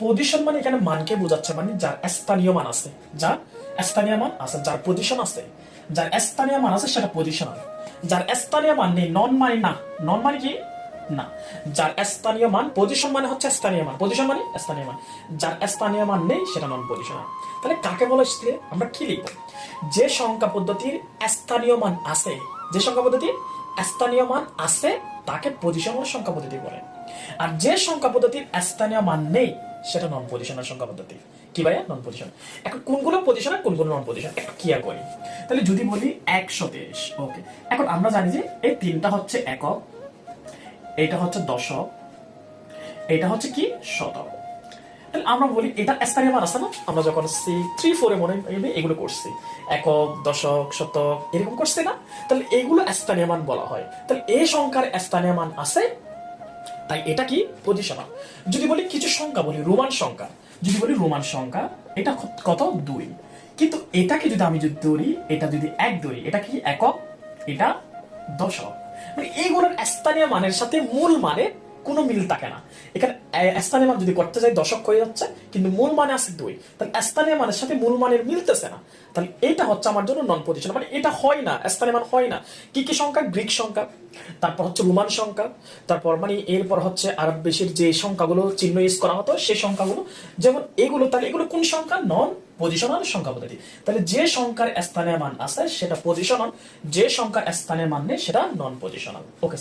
Position মানে এখানে মানকে বোঝাচ্ছে মানে যার স্থানীয় মান আছে, যার স্থানীয় মান আছে, যার পজিশন আছে, যার স্থানীয় মান আছে সেটা পজিশনাল যার স্থানীয় মান নেই নন মানে না। নন মানে কি? না। যার স্থানীয় মান পজিশন মানে হচ্ছে স্থানীয় মান। পজিশন মানে স্থানীয় মান। যার স্থানীয় মান নেই, সেটা নন পজিশনাল তাহলে কাকে বলে হচ্ছে আমরা কি লিখব? যে সংখ্যা পদ্ধতির স্থানীয় মান আছে, যে সংখ্যা পদ্ধতির স্থানীয় মান আছে, তাকে পজিশনাল সংখ্যা পদ্ধতি বলে। আর যে সংখ্যা পদ্ধতির স্থানীয় মান নেই সেটা নন পজিশনাল সংখ্যা পদ্ধতি কি ভাইয়া? নন পজিশন এখন কোনগুলো পজিশন আর কোনগুলো নন পজিশন একটু ক্লিয়ার করি। তাহলে যদি বলি একশো তেইশ ওকে এখন আমরা জানি যে এই তিনটা হচ্ছে একক এটা হচ্ছে দশক এটা হচ্ছে কি? শতক। তাহলে আমরা বলি এটা স্থানীয় মান আছে না? আমরা যখন সি থ্রি ফোরে মনে এগুলো করছি। একক, দশক, শতক, এরকম করছি না? তাহলে এগুলো স্থানীয় মান বলা হয়। তাহলে এই সংখ্যার স্থানীয় মান আছে তাই এটা কি? প্রতিসভা। যদি বলি কিছু সংখ্যা, বলি রোমান সংখ্যা। যদি বলি রোমান সংখ্যা, এটা কত? দুই। কিন্তু এটাকে যদি আমি যদি ধরি, এটা যদি এক ধরি, এটা কি একক? এটা দশক। মানে এইগুলোর স্থানীয় মানের সাথে মূল মানে কোনো মিল থাকে না। এখানে স্থানীয় মান যদি করতে যাই, দশক হয়ে যাচ্ছে, কিন্তু মূল মানে আছে দুই। তাহলে স্থানীয় মানের সাথে মূল মানের মিলতেছে না। তাহলে এটা হচ্ছে আমার জন্য নন পজিশন মানে এটা হয় না স্থানীয় মান হয় না। কি কি সংখ্যা? গ্রিক সংখ্যা, তারপর হচ্ছে রোমান সংখ্যা, তারপর মানে এরপর হচ্ছে আরব দেশের যে সংখ্যাগুলো চিহ্ন ইউজ করা হতো সেই সংখ্যাগুলো। যেমন এগুলো, তাহলে এগুলো কোন সংখ্যা? নন পজিশনাল সংখ্যা পদ্ধতি তাহলে যে সংখ্যার স্থানীয় মান আছে, সেটা পজিশনাল যে সংখ্যার স্থানীয় মান নেই, সেটা নন পজিশনাল ওকে